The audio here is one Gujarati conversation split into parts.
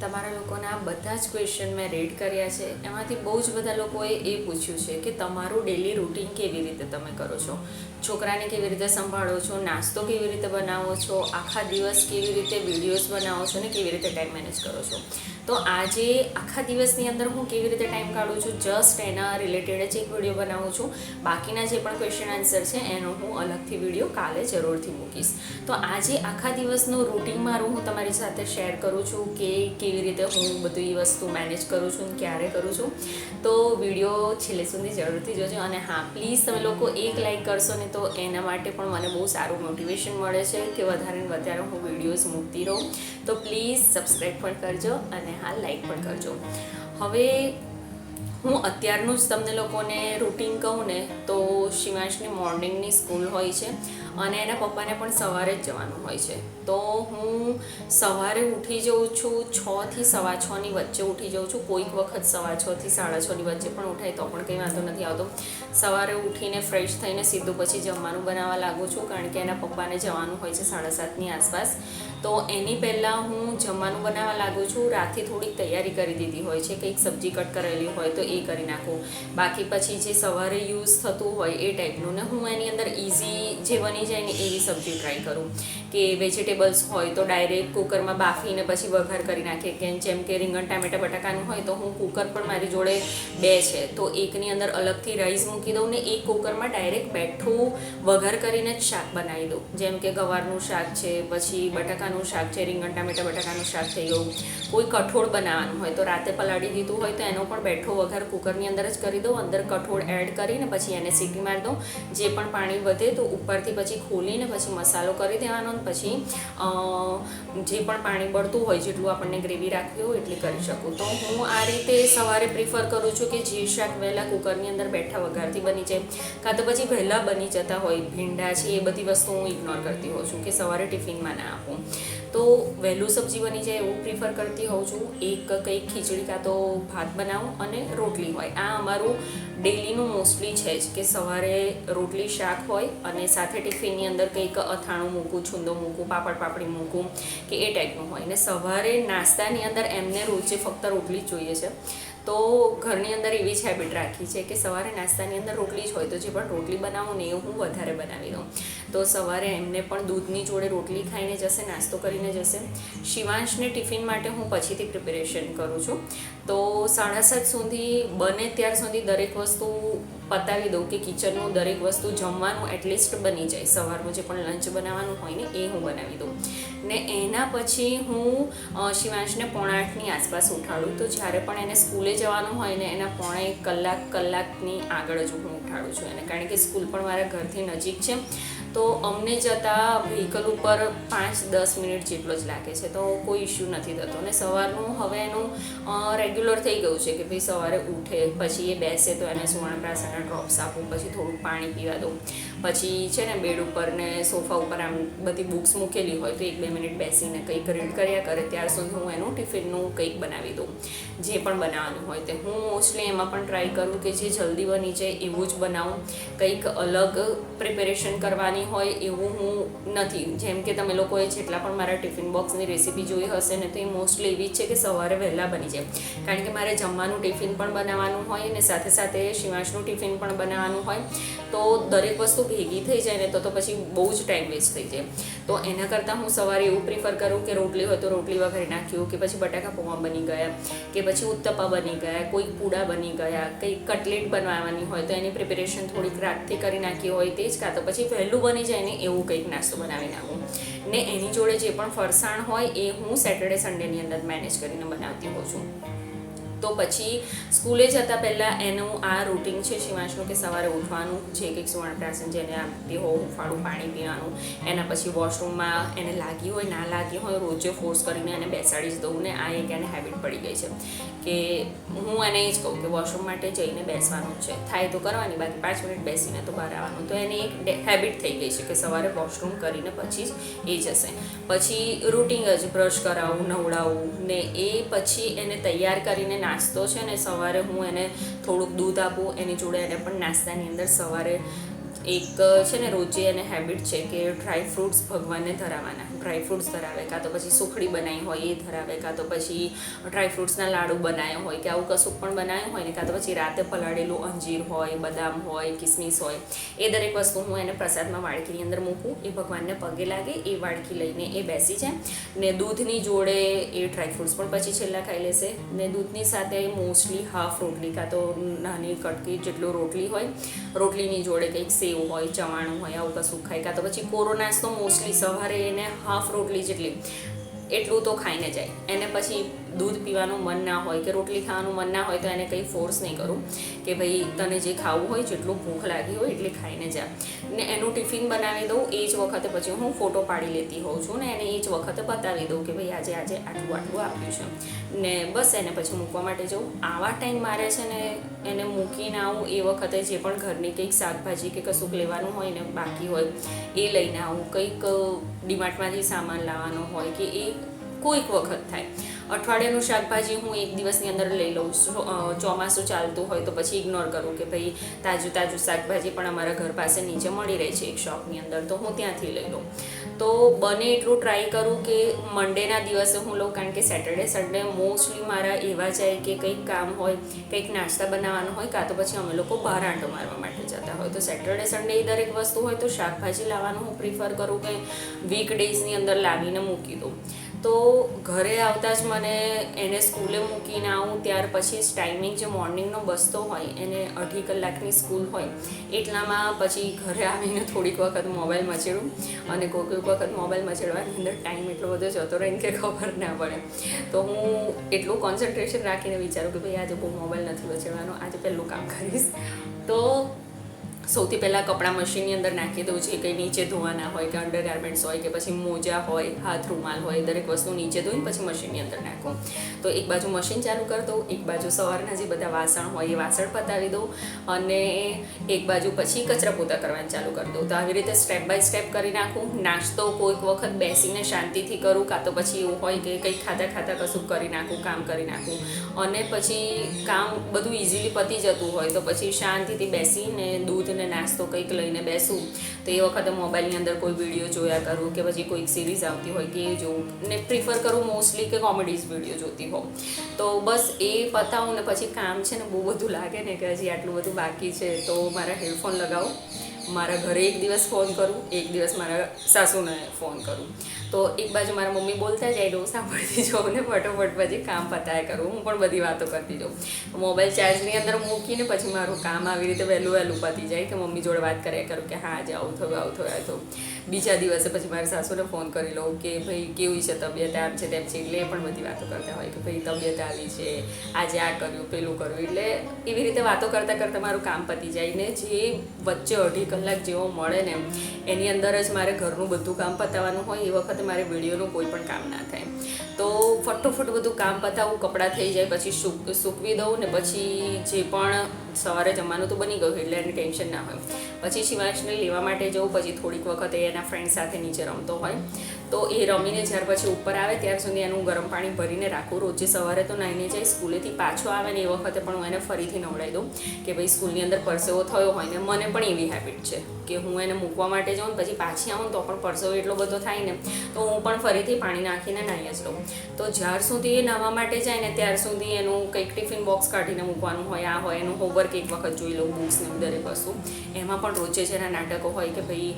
તમારા લોકોના બધા જ ક્વેશ્ચન મેં રેડ કર્યા છે. એમાંથી બહુ જ બધા લોકોએ એ પૂછ્યું છે કે તમારું ડેલી રૂટીન કેવી રીતે તમે કરો છો? છોકરાને કેવી રીતે સંભાળો છો? નાસ્તો કેવી રીતે બનાવો છો? આખા દિવસ કેવી રીતે વિડીયોઝ બનાવો છો ને કેવી રીતે ટાઈમ મેનેજ કરો છો? તો આજે આખા દિવસની અંદર હું કેવી રીતે ટાઈમ કાઢું છું? જસ્ટ એના રિલેટેડ જ એક વીડિયો બનાવું છું. બાકીના જે પણ ક્વેશ્ચન આન્સર છે, એનો હું અલગથી વીડિયો કાલે જરૂરથી મૂકીશ. તો આજે આખા દિવસનું રૂટીન મારું હું તમારી સાથે શેર કરું છું કે કેવી રીતે હું બધી વસ્તુ મેનેજ કરું છું ક્યારે કરું છું, તો વીડિયો છેલ્લે સુધી જરૂરથી જોજો. અને હા પ્લીઝ તમે લોકો એક લાઈક કરશો ને તો એના માટે પણ મને બહુ સારું મોટિવેશન મળે છે કે વધારે ને વધારે હું વિડીયોઝ મૂકતી રહું. તો પ્લીઝ સબસ્ક્રાઈબ પણ કરજો અને હા લાઈક પણ કરજો. હવે હું અત્યારનું જ તમને લોકોને રૂટીન કહું ને, તો શિવાંશની મોર્નિંગની સ્કૂલ હોય છે. અને એના પપ્પાને પણ સવારે જ જવાનું હોય છે. તો હું સવારે ઉઠી જાઉં છું છથી સવા છની વચ્ચે ઉઠી જાઉં છું. કોઈક વખત સવા છથી સાડા છની વચ્ચે પણ ઉઠાય, તો પણ કંઈ વાંધો નથી આવતો. સવારે ઉઠીને ફ્રેશ થઈને સીધું પછી જમવાનું બનાવવા લાગું છું, કારણ કે એના પપ્પાને જવાનું હોય છે સાડા સાતની આસપાસ. તો એની પહેલાં હું જમવાનું બનાવવા લાગું છું. રાતથી થોડીક તૈયારી કરી દીધી હોય છે, કંઈક સબ્જી કટ કરેલી હોય તો એ કરી નાખું. બાકી પછી જે સવારે યુઝ થતું હોય એ ટાઈપનું. ને હું એની અંદર ઇઝી જે બની જાય ને એવી સબ્જી ટ્રાય કરું. કે વેજીટેબલ્સ હોય તો ડાયરેક્ટ કુકરમાં બાફીને પછી વઘાર કરી નાખીએ કે જેમ કે રીંગણ, ટામેટા, બટાકાનું હોય તો હું કુકર પણ મારી જોડે બે છે. તો એકની અંદર અલગથી રાઈસ મૂકી દઉં ને એક કુકરમાં ડાયરેક્ટ બેઠું વઘાર કરીને જ શાક બનાવી દઉં. જેમ કે ગવારનું શાક છે, પછી બટાકાનું શાક છે, રીંગણ, ટામેટા, બટાકાનું શાક થઈ ગયું કોઈ કઠોળ બનાવવાનું હોય તો રાતે પલાળી દીધું હોય તો એનો પણ બેઠો વઘાર કુકરની અંદર જ કરી દઉં. અંદર કઠોળ એડ કરીને પછી એને સીટી મારી દઉં. જે પણ પાણી વધે તો ઉપરથી પછી ખોલીને પછી મસાલો કરી દેવાનો પછી જે પણ પાણી બળતું હોય જેટલું આપણને ગ્રેવી રાખવી હોય એટલી કરી શકું. તો હું આ રીતે સવારે પ્રિફર કરું છું કે જે શાક વહેલા કુકરની અંદર બેઠા વઘારથી બની જાય. કાં તો પછી વહેલા બની જતા હોય, ભીંડા છે એ બધી વસ્તુ હું ઇગ્નોર કરતી હોઉં છું કે સવારે ટિફિનમાં ના આપું. તો વહેલું સબ્જી બની જાય એવું પ્રિફર કરતી હોઉં છું, એક કંઈક ખીચડી કાં તો ભાત બનાવું અને રોટલી હોય. આ અમારું ડેલીનું મોસ્ટલી છે જ કે સવારે રોટલી, શાક હોય અને સાથે ટિફિનની અંદર કંઈક અથાણું મૂકું, છુંદો મૂકું, પાપડ, પાપડી મૂકું કે એ ટાઈપનું હોય. ને સવારે નાસ્તાની અંદર એમને રોજે ફક્ત રોટલી જ જોઈએ છે. તો ઘરની અંદર એવી જ હેબિટ રાખી છે કે સવારે નાસ્તાની અંદર રોટલી જ હોય તો જે પણ રોટલી બનાવું ને એ હું વધારે બનાવી દઉં. તો સવારે એમને પણ દૂધની જોડે રોટલી ખાઈને જશે, નાસ્તો કરીને જશે. શિવાંશને ટિફિન માટે હું પછીથી પ્રિપેરેશન કરું છું. તો સાડા સાત સુધી બને ત્યાર સુધી દરેક વસ્તુ પતાવી દઉં કે કિચનનું દરેક વસ્તુ જમવાનું એટલીસ્ટ બની જાય. સવારનું જે પણ લંચ બનાવવાનું હોય ને એ હું બનાવી દઉં. ને એના પછી હું શિવાંશને પોણા આઠની આસપાસ ઉઠાડું. તો જ્યારે પણ એને સ્કૂલે જવાનું હોય ને એના પોણે કલાક કલાકની આગળ જ હું ઉઠાડું છું એને. કારણ કે સ્કૂલ પણ મારા ઘરથી નજીક છે. તો અમને જતાં વ્હીકલ ઉપર પાંચ દસ મિનિટ જેટલો જ લાગે છે. તો કોઈ ઇશ્યુ નથી થતો. અને સવારનું હવે એનું રેગ્યુલર થઈ ગયું છે કે ભાઈ સવારે ઉઠે, પછી એ બેસે તો એને સુવર્ણપ્રાસના ડ્રોપ્સ આપું, પછી થોડું પાણી પીવા દઉં. પછી છે ને બેડ ઉપર ને સોફા ઉપર આમ બધી બુક્સ મૂકેલી હોય તો એક બે મિનિટ બેસીને કંઈક રીડ કર્યા કરે, ત્યાર સુધી હું એનું ટિફિનનું કંઈક બનાવી દઉં, જે પણ બનાવવાનું હોય તે. હું મોસ્ટલી એમાં પણ ટ્રાય કરું કે જે જલ્દી બની જાય એવું જ બનાવું. કંઈક અલગ પ્રિપેરેશન કરવાની હોય એવું હું નથી. જેમ કે તમે લોકોએ જેટલા પણ મારા ટિફિન બોક્સની રેસીપી જોઈ હશે ને તો એ મોસ્ટલી એવી જ છે કે સવારે વહેલા બની જાય. કારણ કે મારે જમવાનું ટિફિન પણ બનાવવાનું હોય અને સાથે સાથે શિવાંશનું ટિફિન પણ બનાવવાનું હોય. તો દરેક વસ્તુ ભેગી થઈ જાય ને તો તો પછી બહુ જ ટાઈમ વેસ્ટ થઈ જાય. તો એના કરતાં હું સવારે એવું પ્રિફર કરું કે રોટલી હોય તો રોટલી વઘારી નાખ્યું, કે પછી બટાકા પૌવા બની ગયા, કે પછી ઉત્તપા બની ગયા કોઈક પૂડા બની ગયા કંઈક કટલેટ બનાવવાની હોય તો એની પ્રિપેરેશન થોડીક રાતથી કરી નાખી હોય તે જ, કાં તો પછી વહેલું બની જાય ને એવું કંઈક નાસ્તો બનાવી નાખું. ને એની જોડે જે પણ ફરસાણ હોય એ હું સેટરડે સન્ડેની અંદર મેનેજ કરીને બનાવતી હોઉં છું. તો પછી સ્કૂલે જતાં પહેલાં એનું આ રૂટિન છે શિવાંશનું કે સવારે ઉઠવાનું જે કંઈક સુવર્ણપ્રાસન જેને આપતી હોય હુંફાળું પાણી પીવાનું. એના પછી વોશરૂમમાં એને લાગી હોય, ના લાગી હોય રોજે ફોર્સ કરીને એને બેસાડી જ દઉં ને આ એક એને હેબિટ પડી ગઈ છે. કે હું એને એ જ કહું કે વોશરૂમ માટે જઈને બેસવાનું છે. થાય તો કરવાની, બાકી પાંચ મિનિટ બેસીને તો બહાર આવવાનું. તો એને એક હેબિટ થઈ ગઈ છે કે સવારે વોશરૂમ કરીને પછી જ એ જશે. પછી રૂટિન જ બ્રશ કરાવું, નવડાવું ને એ પછી એને તૈયાર કરીને નાસ્તો છે ને સવારે હું એને થોડુંક દૂધ આપું, એની જોડે એને પણ નાસ્તાની અંદર સવારે એક, છે ને, રોજે એને હેબિટ છે કે ડ્રાય ફ્રૂટ્સ ભગવાનને ધરાવવાના ડ્રાય ફ્રૂટ્સ ધરાવે, કાં તો પછી સુખડી બનાવી હોય, એ ધરાવે, કાં તો પછી ડ્રાય ફ્રૂટ્સના લાડુ બનાવ્યા હોય, કે આવું કશું પણ બનાવ્યું હોય ને, કાં તો પછી રાતે પલાળેલું અંજીર હોય, બદામ હોય, કિસમિસ હોય, એ દરેક વસ્તુ હું એને પ્રસાદમાં વાડકીની અંદર મૂકું. એ ભગવાનને પગે લાગે, એ વાડકી લઈને એ બેસી જાય. ને દૂધની જોડે એ ડ્રાય ફ્રૂટ્સ પણ પછી છેલ્લા ખાઈ લેશે. ને દૂધની સાથે મોસ્ટલી હાફ રોટલી, કાં તો નાની કટકી જેટલું રોટલી હોય, રોટલીની જોડે કંઈક સેવ હોય, ચવાણું હોય, આવું કશું ખાય. કાં તો પછી કોરોનાસ તો મોસ્ટલી સવારે એને હાફ રોટલી જેટલી, એટલું તો ખાઈને જાય. એને પછી દૂધ પીવાનું મન ના હોય કે રોટલી ખાવાનું મન ના હોય તો એને કંઈ ફોર્સ નહીં કરું કે ભાઈ તને જે ખાવું હોય જેટલું ભૂખ લાગી હોય એટલે ખાઈને જા. ને એનું ટિફિન બનાવી દઉં એ જ વખતે પછી હું ફોટો પાડી લેતી હોઉં છું ને એને એ જ વખતે બતાવી દઉં કે ભાઈ આજે આજે આટલું આટલું આપ્યું છે. ને બસ એને પછી મૂકવા માટે જવું આવા ટાઈમ મારે છે ને એને મૂકીને આવું એ વખતે જે પણ ઘરની કંઈક શાકભાજી કે કશુંક લેવાનું હોય ને બાકી હોય એ લઈને આવું. કંઈક ડીમાર્ટમાંથી સામાન લાવવાનો હોય કે એ કોઈક વખત થાય. અઠવાડિયાનું શાકભાજી હું એક દિવસની અંદર લઈ લઉં ચોમાસું ચાલતું હોય તો પછી ઇગ્નોર કરું કે ભાઈ તાજું તાજું શાકભાજી પણ અમારા ઘર પાસે નીચે મળી રહે છે એક શોપની અંદર, તો હું ત્યાંથી લઈ લઉં. તો બને એટલું ટ્રાય કરું કે મંડેના દિવસે હું લઉં કારણ કે સેટરડે સન્ડે મોસ્ટલી મારા એવા જાય કે કંઈક કામ હોય, કંઈક નાસ્તા બનાવવાનું હોય કાં તો પછી અમે લોકો બહાર આંટો મારવા માટે જતા હોય. તો સેટરડે સન્ડે એ દરેક વસ્તુ હોય તો શાકભાજી લાવવાનું હું પ્રિફર કરું કે વીક ડેઝની અંદર લાવીને મૂકી દઉં. તો ઘરે આવતા જ મને એને સ્કૂલે મૂકીને આવું, ત્યાર પછી જ ટાઈમિંગ જે મોર્નિંગનો બસતો હોય, એને અઢી કલાકની સ્કૂલ હોય, એટલામાં પછી ઘરે આવીને થોડીક વખત મોબાઈલ મચેડું. અને કોઈક વખત મોબાઈલ મચેડવાની અંદર ટાઈમ એટલો બધો જતો રહે કે ખબર ના પડે. તો હું એટલું કોન્સન્ટ્રેશન રાખીને વિચારું કે ભાઈ આજે બહુ મોબાઈલ નથી મચેડવાનો, આજે પહેલું કામ કરીશ. સૌથી પહેલાં કપડાં મશીનની અંદર નાખી દઉં જે કંઈ નીચે ધોવાના હોય કે અંડર ગાર્મેન્ટ્સ હોય કે પછી મોજા હોય, હાથ રૂમાલ હોય, દરેક વસ્તુ નીચે ધોઈને પછી મશીનની અંદર નાખું. તો એક બાજુ મશીન ચાલુ કરી દઉં, એક બાજુ સવારના જે બધા વાસણ હોય એ વાસણ પતાવી દઉં અને એક બાજુ પછી કચરા પોતા કરવાનું ચાલુ કરી દઉં. તો આવી રીતે સ્ટેપ બાય સ્ટેપ કરી નાખું. નાસ્તો કોઈક વખત બેસીને શાંતિથી કરું, કાં તો પછી એવું હોય કે કંઈક ખાતા ખાતા કશું કરી નાખું, કામ કરી નાખું. અને પછી કામ બધું ઇઝીલી પતી જતું હોય તો પછી શાંતિથી બેસીને દૂધ ને નાસ્તો કંઈક લઈને બેસું, તો એ વખતે મોબાઈલની અંદર કોઈ વીડિયો જોયા કરું કે પછી કોઈક સિરીઝ આવતી હોય કે એ જોઉં ને પ્રિફર કરું મોસ્ટલી કે કોમેડીઝ વીડિયો જોતી હોઉં. તો બસ એ પતાવું ને પછી કામ છે ને બહુ બધું લાગે ને કે હજી આટલું બધું બાકી છે, તો મારા હેડફોન લગાવો. મારા ઘરે એક દિવસ ફોન કરું, એક દિવસ મારા સાસુને ફોન કરું. તો એક બાજુ મારા મમ્મી બોલતા જાય તો સાંભળતી જાઉં ને ફટોફટ પછી કામ પતાય કરું. હું પણ બધી વાતો કરતી જાઉં. મોબાઈલ ચાર્જની અંદર મૂકીને પછી મારું કામ આવી રીતે વહેલું વહેલું પતી જાય કે મમ્મી જોડે વાત કર્યા કરું કે, હા, આજે આવું થયું આવું થયું આવું થયું. બીજા દિવસે પછી મારા સાસુને ફોન કરી લઉં કે ભાઈ, કેવી છે તબિયત? આમ છે તેમ છે. એટલે એ પણ બધી વાતો કરતા હોય કે ભાઈ, તબિયત આવી છે. આજે આ કર્યું, પેલું કર્યું. એટલે એવી રીતે વાતો કરતાં કરતાં મારું કામ પતી જાય ને જે વચ્ચે અઢી કલાક જેવો મળે ને એની અંદર જ મારે ઘરનું બધું કામ પતાવવાનું હોય, એ વખતે મારે વિડીયોનું કોઈ પણ કામ ના થાય. તો ફટોફટ બધું કામ પતાવું, કપડાં થઈ જાય, પછી સૂક, સૂકવી દઉં ને પછી જે પણ સવારે જમવાનું તો બની ગયું એટલે એને ટેન્શન ના હોય. પછી શિવાંશને લેવા માટે જવું, પછી થોડીક વખત એના ફ્રેન્ડ સાથે નીચે રમતો હોય. તો એ રમીને જ્યાર પછી ઉપર આવે ત્યાર સુધી એનું ગરમ પાણી ભરીને રાખું. રોજે સવારે તો નાહીને જાય, સ્કૂલેથી પાછો આવે ને એ વખતે પણ હું એને ફરીથી નવડાવી દઉં કે ભાઈ સ્કૂલની અંદર પરસેવો થયો હોય ને મને પણ એવી હેબિટ છે કે હું એને મૂકવા માટે જાઉં પછી પાછી આવું તો પણ પરસેવો એટલો બધો થાય ને તો હું પણ ફરીથી પાણી નાખીને નાહી જ લઉં. તો જ્યાર સુધી એ નાહવા માટે જાય ને ત્યાર સુધી એનું કંઈક ટિફિન બોક્સ કાઢીને મૂકવાનું હોય, આ હોય, એનું હોમવર્ક એક વખત જોઈ લઉં બુક્સની દરેક વસ્તુ. એમાં પણ રોજે જેના નાટકો હોય કે ભાઈ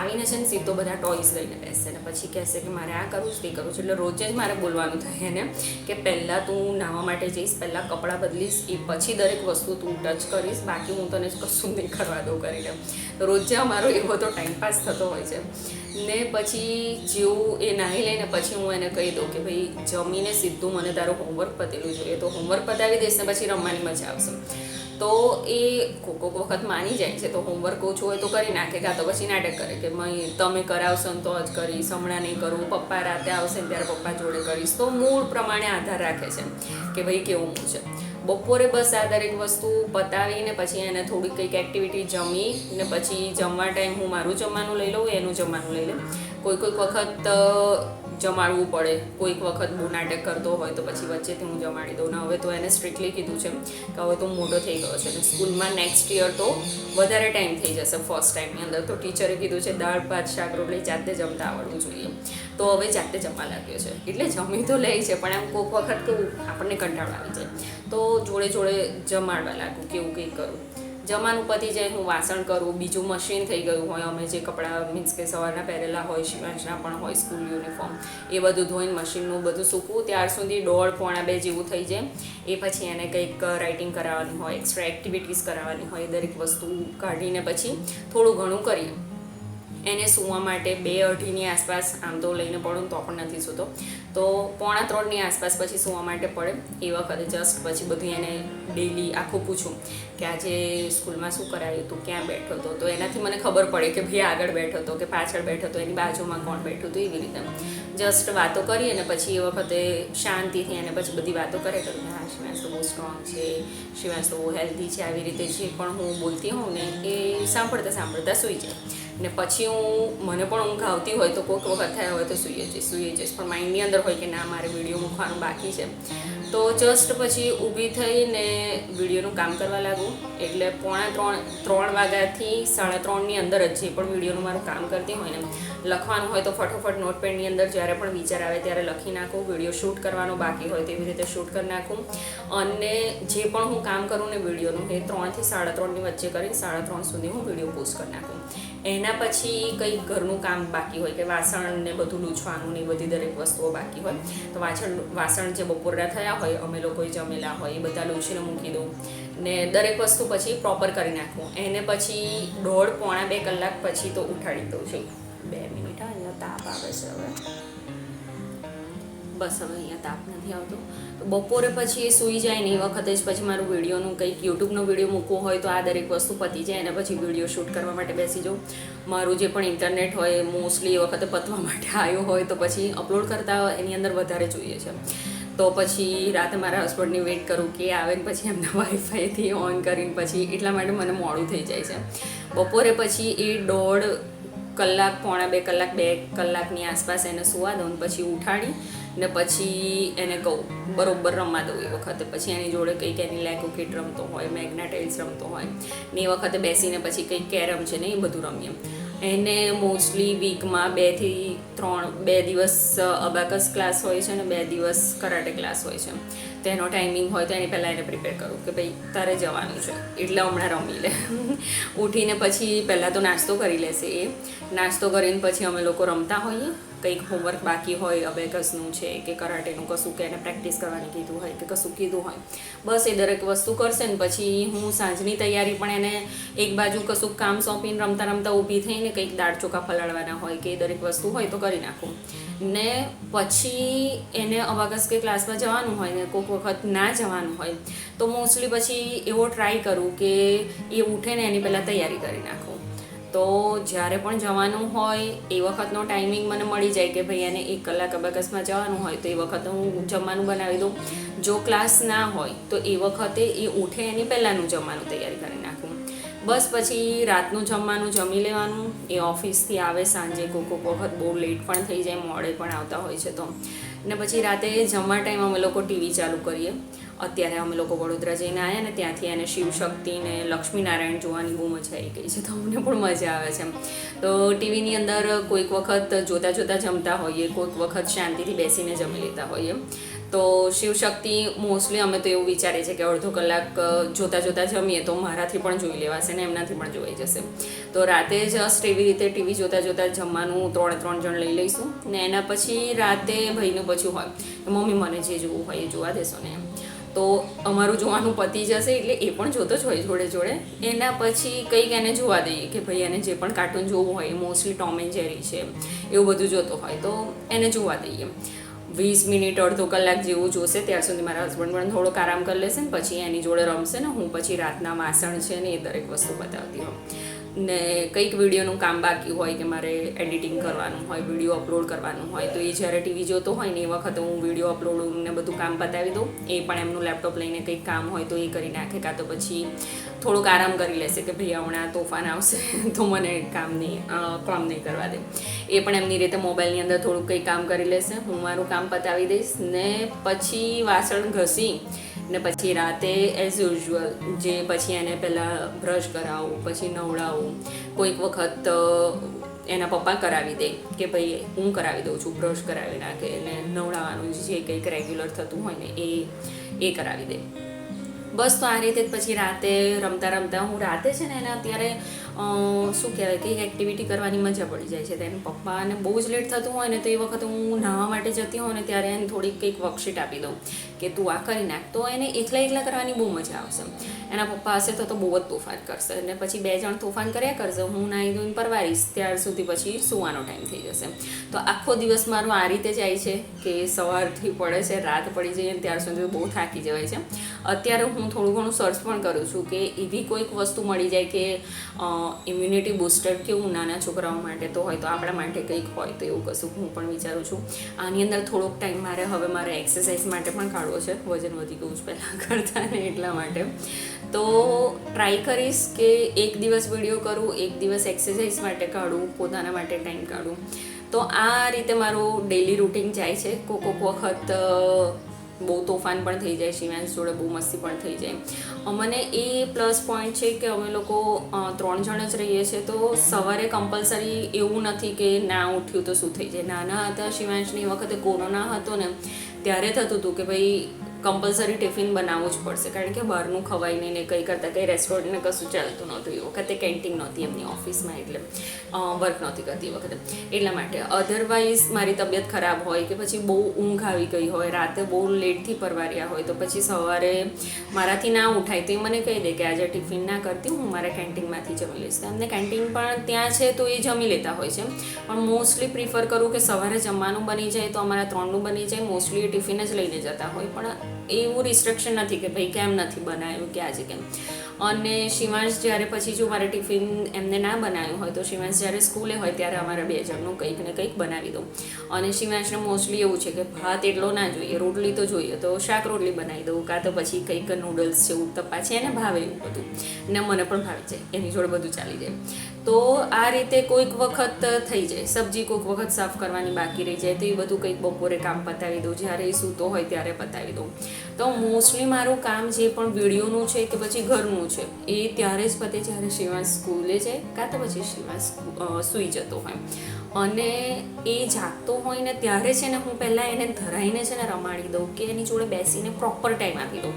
આવીને છે ને સીધો બધા ટોયસ લઈને બેસે ને પછી કહેશે કે મારે આ કરવું છે, તે કરવું છે. એટલે રોજે જ મારે બોલવાનું થાય એને કે પહેલાં તું નાહવા માટે જઈશ, પહેલાં કપડાં બદલીશ, એ પછી દરેક વસ્તુ તું ટચ કરીશ. બાકી હું તને કશું નહીં કરવા દઉં કરીને. રોજે અમારો એવો તો ટાઈમપાસ થતો હોય છે. ને પછી જેવું એ નાહી લઈને પછી હું એને કહી દઉં કે ભાઈ જમીને સીધું મને તારું હોમવર્ક પતેલું જોઈએ. તો હોમવર્ક પતાવી દઈશ ને પછી રમવાની મજા આવશે. તો એ કોક વખત માની જાય છે, તો હોમવર્ક ઓછું હોય તો કરી નાખે કાં તો પછી નાટક કરે કે મેં તમે કરાવશો ને તો જ કરીશ, હમણાં નહીં કરું, પપ્પા રાતે આવશે ને ત્યારે પપ્પા જોડે કરીશ. તો મૂળ પ્રમાણે આધાર રાખે છે કે ભાઈ કેવું છે. બપોરે બસ આ દરેક વસ્તુ પતાવીને પછી એને થોડીક કંઈક એક્ટિવિટી જમી ને પછી જમવા ટાઈમ હું મારું જમવાનું લઈ લઉં, એનું જમવાનું લઈ લઉં. કોઈ કોઈક વખત જમાડવું પડે. કોઈક વખત બહુ નાટક કરતો હોય તો પછી વચ્ચેથી હું જમાડી દઉં. ને, હવે તો એને સ્ટ્રિક્ટલી કીધું છે કે હવે તો મોટો થઈ ગયો છે. અને સ્કૂલમાં નેક્સ્ટ યર તો વધારે ટાઈમ થઈ જશે ફર્સ્ટ ટાઈમની અંદર. તો ટીચરે કીધું છે, દાળ, ભાત, શાક, રોટલી જાતે જમતા આવડવું જોઈએ. તો હવે જાતે જમવા લાગ્યો છે. એટલે જમી તો લે છે, પણ આમ કોઈક વખત કેવું આપણને કંટાળો આવી જાય. તો જોડે જોડે જમાડવા લાગું કે એવું કંઈક કરું. જમાનું પતી જાય, હું વાસણ કરું, બીજું મશીન થઈ ગયું હોય, અમે જે કપડાં મીન્સ કે સવારના પહેરેલા હોય, શિવાંશના પણ હોય સ્કૂલ યુનિફોર્મ એ બધું ધોઈને મશીનનું બધું સૂકવું. ત્યાર સુધી દોઢ, પોણા બે જેવું થઈ જાય. એ પછી એને કંઈક રાઇટિંગ કરાવવાની હોય એક્સ્ટ્રા એક્ટિવિટીઝ કરાવવાની હોય, દરેક વસ્તુ કાઢીને પછી થોડું ઘણું કરીએ. એને સૂવા માટે બે અઢીની આસપાસ આમ તો લઈને પડું તો પણ નથી સૂતો. તો પોણા ત્રણની આસપાસ પછી સૂવા માટે પડે. એ વખતે જસ્ટ પછી બધું એને ડેલી આખું પૂછું કે આજે સ્કૂલમાં શું કરાયું હતું ક્યાં બેઠો હતો? તો એનાથી મને ખબર પડે કે ભાઈ આગળ બેઠો હતો કે પાછળ બેઠો હતો? એની બાજુમાં કોણ બેઠું હતું? એવી રીતે. જસ્ટ વાતો કરીએ ને પછી એ વખતે શાંતિથી એને પછી બધી વાતો કરે કરું હા, શિવાંશ તો બહુ સ્ટ્રોંગ છે, શિવાંશ તો બહુ હેલ્ધી છે, આવી રીતે જે પણ હું બોલતી હોઉં ને એ સાંભળતા સાંભળતા સૂઈ જાય. ને પછી હું, મને પણ ઊંઘ આવતી હોય તો કોઈક વખત થયા હોય તો સૂઈએ જઈશ સૂઈએ જઈશ પણ માઇન્ડની અંદર હોય કે ના, મારે વીડિયો મૂકવાનું બાકી છે. તો જસ્ટ પછી ઊભી થઈને વિડીયોનું કામ કરવા લાગું. એટલે પોણા ત્રણ ત્રણ વાગ્યાથી સાડા ત્રણની અંદર જ જે પણ વિડીયોનું મારું કામ કરતી હોય ને, લખવાનું હોય તો ફટોફટ નોટપેડની અંદર જ્યારે પણ વિચાર આવે ત્યારે લખી નાખું વીડિયો શૂટ કરવાનો બાકી હોય તેવી રીતે શૂટ કરી નાખું. અને જે પણ હું કામ કરું ને વિડીયોનું એ ત્રણથી સાડા ત્રણની વચ્ચે કરીને સાડા ત્રણ સુધી હું વીડિયો પોસ્ટ કરી નાખું. એના પછી કંઈક ઘરનું કામ બાકી હોય કે વાસણ ને બધું લૂછવાનું ને બધી દરેક વસ્તુઓ બાકી હોય, તો વાસણ વાસણ જે બપોરના થયા હોય, અમે લોકોએ જમેલા હોય, એ બધા લૂછીને મૂકી દઉં. ને દરેક વસ્તુ પછી પ્રોપર કરી નાખું. એને પછી દોઢ પોણા બે કલાક પછી તો ઉઠાડી દઉં છું. બે મિનિટ અહીંયા તાપ આવે છે હવે. બસ હવે અહીંયા તાપ નથી આવતો. તો બપોરે પછી એ સૂઈ જાય ને એ વખતે જ પછી મારું વિડીયોનું કંઈક યુટ્યુબનો વીડિયો મૂકવો હોય તો આ દરેક વસ્તુ પતી જાય અને પછી વીડિયો શૂટ કરવા માટે બેસી જાઉં. મારું જે પણ ઇન્ટરનેટ હોય મોસ્ટલી એ વખતે પતવા માટે આવ્યો હોય તો પછી અપલોડ કરતાં એની અંદર વધારે જોઈએ છે. તો પછી રાતે મારા હસબન્ડની વેઇટ કરું કે આવે ને પછી એમના વાઈફાઈથી ઓન કરીને પછી એટલા માટે મને મોડું થઈ જાય છે. બપોરે પછી એ દોઢ કલાક, પોણા બે કલાક, બે કલાકની આસપાસ એને સુવા દઉં પછી ઉઠાડી ને પછી એને કહું, બરોબર રમવા દઉં એ વખતે. પછી એની જોડે કંઈક એની લેકો કિટ રમતો હોય મેગ્નાટાઇલ્સ રમતો હોય, ને એ વખતે બેસીને પછી કંઈક કેરમ છે ને એ બધું રમીએ. એને મોસ્ટલી વીકમાં બેથી ત્રણ, બે દિવસ અબાકસ ક્લાસ હોય છે ને બે દિવસ કરાટે ક્લાસ હોય છે. તેનો ટાઈમિંગ હોય તો એની પહેલાં એને પ્રિપેર કરું કે ભાઈ, તારે જવાનું છે. એટલે હમણાં રમી લે. ઉઠીને પછી પહેલાં તો નાસ્તો કરી લેશે એ. નાસ્તો કરીને પછી અમે લોકો રમતા હોઈએ. કંઈક હોમવર્ક બાકી હોય અબેકસનું છે કે કરાટેનું કશું કે એને પ્રેક્ટિસ કરવાની કીધું હોય કે કશું કીધું હોય. બસ એ દરેક વસ્તુ કરશે ને પછી હું સાંજની તૈયારી પણ એને એક બાજુ કશું કામ સોંપીને રમતા રમતા ઊભી થઈને કંઈક દાળ ચોખા ફલાડવાના હોય કે એ દરેક વસ્તુ હોય તો કરી નાખું. ને પછી એને અવાગસ કે ક્લાસમાં જવાનું હોય ને કોઈક વખત ના જવાનું હોય, તો મોસ્ટલી પછી એવો ટ્રાય કરું કે એ ઉઠે ને એની પહેલાં તૈયારી કરી નાખું. તો જ્યારે પણ જવાનું હોય, એ વખતનો ટાઈમિંગ મને મળી જાય કે ભાઈ એને એક કલાક અબાકસમાં જવાનું હોય, તો એ વખતે હું જમવાનું બનાવી દઉં. જો ક્લાસ ના હોય, તો એ વખતે એ ઉઠે એની પહેલાંનું જમવાનું તૈયારી કરી નાખું. બસ પછી રાતનું જમવાનું જમી લેવાનું. એ ઓફિસથી આવે સાંજે કોઈક વખત બહુ લેટ પણ થઈ જાય, મોડે પણ આવતા હોય છે તો. ને પછી રાતે જમવા ટાઈમ અમે લોકો ટીવી ચાલુ કરીએ. અત્યારે અમે લોકો વડોદરા જઈને આવ્યા ને ત્યાંથી એને શિવશક્તિ ને લક્ષ્મીનારાયણ જોવાની બહુ મજા આવી ગઈ છે, તો અમને પણ મજા આવે છે તો ટીવીની અંદર કોઈક વખત જોતાં જોતાં જમતા હોઈએ, કોઈક વખત શાંતિથી બેસીને જમી લેતા હોઈએ. તો શિવશક્તિ મોસ્ટલી અમે તો એવું વિચારીએ છીએ કે અડધો કલાક જોતાં જોતાં જમીએ તો મારાથી પણ જોઈ લેવાશે ને એમનાથી પણ જોઈ જશે. તો રાતે જસ્ટ એવી રીતે ટીવી જોતાં જોતાં જમવાનું ત્રણે ત્રણ જણ લઈ લઈશું ને એના પછી રાતે ભાઈનું પછી હોય મમ્મી મને જે જોવું હોય એ જોવા દેશો ને એમ. તો અમારું જોવાનું પતી જશે એટલે એ પણ જોતો જ હોય જોડે જોડે. એના પછી કંઈક એને જોવા દઈએ કે ભાઈ એને જે પણ કાર્ટૂન જોવું હોય મોસ્ટલી ટોમ એન્ડ જેરી છે એવું બધું જોતો હોય તો એને જોવા દઈએ. વીસ મિનિટ, અડધો કલાક જેવું જોશે, ત્યાર સુધી મારા હસબન્ડ પણ થોડોક આરામ કરી લેશે ને પછી એની જોડે રમશે ને હું પછી રાતના વાસણ છે ને એ દરેક વસ્તુ બતાવતી હોઉં. ને કંઈક વિડીયોનું કામ બાકી હોય કે મારે એડિટિંગ કરવાનું હોય, વીડિયો અપલોડ કરવાનું હોય, તો એ જ્યારે ટીવી જોતો હોય ને એ વખતે હું વીડિયો અપલોડ ને બધું કામ પતાવી દઉં. એ પણ એમનું લેપટોપ લઈને કંઈક કામ હોય તો એ કરી નાખે, કાં તો પછી થોડુંક આરામ કરી લેશે કે ભાઈ હમણાં તોફાન આવશે, તો મને કામ નહીં કામ નહીં કરવા દે. એ પણ એમની રીતે મોબાઈલની અંદર થોડુંક કંઈ કામ કરી લેશે. હું મારું કામ પતાવી દઈશ ને પછી વાસણ ઘસી ને પછી રાતે એઝ યુઝ્યુઅલ જે પછી એને પહેલાં બ્રશ કરાવું, પછી નવડાવું. કોઈક વખત એના પપ્પા કરાવી દે કે ભાઈ હું કરાવી દઉં છું બ્રશ કરાવી નાખે એને નવડાવવાનું જે કંઈક રેગ્યુલર થતું હોય ને એ એ કરાવી દે. બસ તો આ રીતે પછી રાતે રમતા રમતા હું રાતે છે ને એને અત્યારે શું કહેવાય, કંઈક એક્ટિવિટી કરવાની મજા પડી જાય છે. તેમ પપ્પાને બહુ જ લેટ થતું હોય ને, તો એ વખત હું નાહવા માટે જતી હોઉં ને, ત્યારે એને થોડીક કંઈક વર્કશીટ આપી દઉં કે તું આ કરી નાખ. તો એને એકલા એકલા કરવાની બહુ મજા આવશે. એના પપ્પા હશે તો તો બહુ જ તોફાન કરશે. અને પછી બે જણ તોફાન કર્યા કરશે. હું નાહી ધોઈને પરવારીશ. ત્યાર સુધી પછી સુવાનો ટાઈમ થઈ જશે. તો આખો દિવસ મારો આ રીતે જાય છે કે સવારથી પડે છે, રાત પડી જઈએ ત્યાર સુધી બહુ થાકી જવાય છે. અત્યારે હું થોડું ઘણું સર્ચ પણ કરું છું કે એવી કોઈક વસ્તુ મળી જાય કે ઇમ્યુનિટી બૂસ્ટર કેવું નાના છોકરાઓ માટે તો હોય તો આપણા માટે કંઈક હોય તો એવું કશું હું પણ વિચારું છું. આની અંદર થોડોક ટાઈમ મારે હવે મારે એક્સરસાઇઝ માટે પણ કાઢવો છે. વજન વધી ગયું છે પહેલાં કરતાં ને એટલા માટે. તો ટ્રાય કરીશ કે એક દિવસ વીડિયો કરું, એક દિવસ એક્સરસાઇઝ માટે કાઢું, પોતાના માટે ટાઈમ કાઢું. તો આ રીતે મારું ડેલી રૂટિન જાય છે. કોક વખત બહુ તોફાન પણ થઈ જાય શિવાંશ જોડે બહુ મસ્તી પણ થઈ જાય. અમને એ પ્લસ પોઈન્ટ છે કે અમે લોકો ત્રણ જણ જ રહીએ છીએ, તો સવારે કમ્પલસરી એવું નથી કે ના ઉઠ્યું તો શું થઈ જાય. નાના હતા શિવાંશની વખતે કોરોના હતો ને, ત્યારે થતું હતું કે ભાઈ કમ્પલસરી ટિફિન બનાવવું જ પડશે. કારણ કે બહારનું ખવાઈને ને કંઈ કરતાં કંઈ રેસ્ટોરન્ટને કશું ચાલતું નહોતું. એ વખતે કેન્ટીન નહોતી એમની ઓફિસમાં એટલે વર્ક નહોતી કરતી એ વખતે. એટલા માટે અધરવાઇઝ મારી તબિયત ખરાબ હોય કે પછી બહુ ઊંઘ આવી ગઈ હોય, રાતે બહુ લેટથી પરવાર્યા હોય, તો પછી સવારે મારાથી ના ઉઠાય, તો એ મને કહી દે કે આજે ટિફિન ના કરતી, હું મારા કેન્ટીનમાંથી જમી લઈશ. એમને કેન્ટીન પણ ત્યાં છે તો એ જમી લેતા હોય છે. પણ મોસ્ટલી પ્રિફર કરું કે સવારે જમવાનું બની જાય, તો અમારા ત્રણનું બની જાય મોસ્ટલી ટિફિન જ લઈને જતા હોય. પણ એવું રિસ્ટ્રિક્શન નથી કે ભાઈ કેમ નથી બનાવ્યું કે આજે કેમ. અને શિવાંશ જ્યારે પછી જો મારે ટિફિન એમને ના બનાવ્યું હોય, તો શિવાંશ જ્યારે સ્કૂલે હોય ત્યારે અમારા બે જણનું કંઈક ને કંઈક બનાવી દઉં. અને શિવાંશને મોસ્ટલી એવું છે કે ભાત એટલો ના જોઈએ, રોટલી તો જોઈએ, તો શાક રોટલી બનાવી દઉં, કાં તો પછી કંઈક નૂડલ્સ છે ઉત્તપ્પા છે એને ભાવે એવું બધું. ને મને પણ ભાવે છે એની જોડે બધું ચાલી જાય. તો આ રીતે કોઈક વખત થઈ જાય. સબ્જી કોઈક વખત સાફ કરવાની બાકી રહી જાય. તો એ બધું કંઈક બપોરે કામ પતાવી દઉં. જ્યારે એ સૂતો હોય ત્યારે પતાવી દઉં. તો મોસ્ટલી મારું કામ જે પણ વિડીયોનું છે કે પછી ઘરનું છે એ ત્યારે જ પતે જ્યારે શિવાંશ સ્કૂલે જાય કાં તો પછી અ, સૂઈ જતો હોય. અને એ જાગતો હોય ને ત્યારે છે ને હું પહેલાં એને ધરાઈને છે ને રમાડી દઉં કે એની જોડે બેસીને પ્રોપર ટાઈમ આપી દઉં.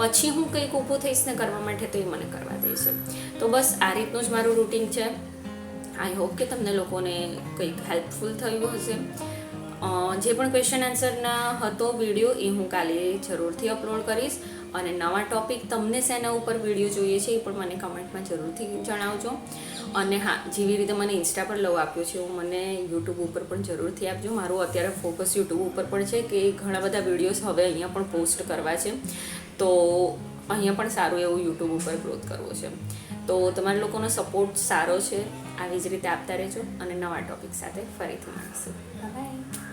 પછી હું કંઈક ઊભું થઈશ ને કરવા માટે તો એ મને કરવા દે છે તો બસ આ રીતનું જ મારું રૂટિન છે. આઈ હોપ કે તમને લોકોને કંઈક હેલ્પફુલ થયું હશે. જે પણ ક્વેશ્ચન આન્સરના હતો વીડિયો એ હું કાલે જરૂરથી અપલોડ કરીશ. અને નવા ટોપિક તમને શેના ઉપર વીડિયો જોઈએ છે એ પણ મને કમેન્ટમાં જરૂરથી જણાવજો. અને હા, જેવી રીતે મને ઇન્સ્ટા પર લવ આપ્યો છે એવું મને યુટ્યુબ ઉપર પણ જરૂરથી આપજો. મારું અત્યારે ફોકસ યુટ્યુબ ઉપર પણ છે કે ઘણા બધા વિડીયોઝ હવે અહીંયા પણ પોસ્ટ કરવા છે. તો અહીંયા પણ સારું એવું યુટ્યુબ ઉપર ગ્રોથ કરવો છે. તો તમારા લોકોનો સપોર્ટ સારો છે. આવી જ રીતે આપતા રહેજો અને નવા ટોપિક સાથે ફરીથી મળીશું. બાય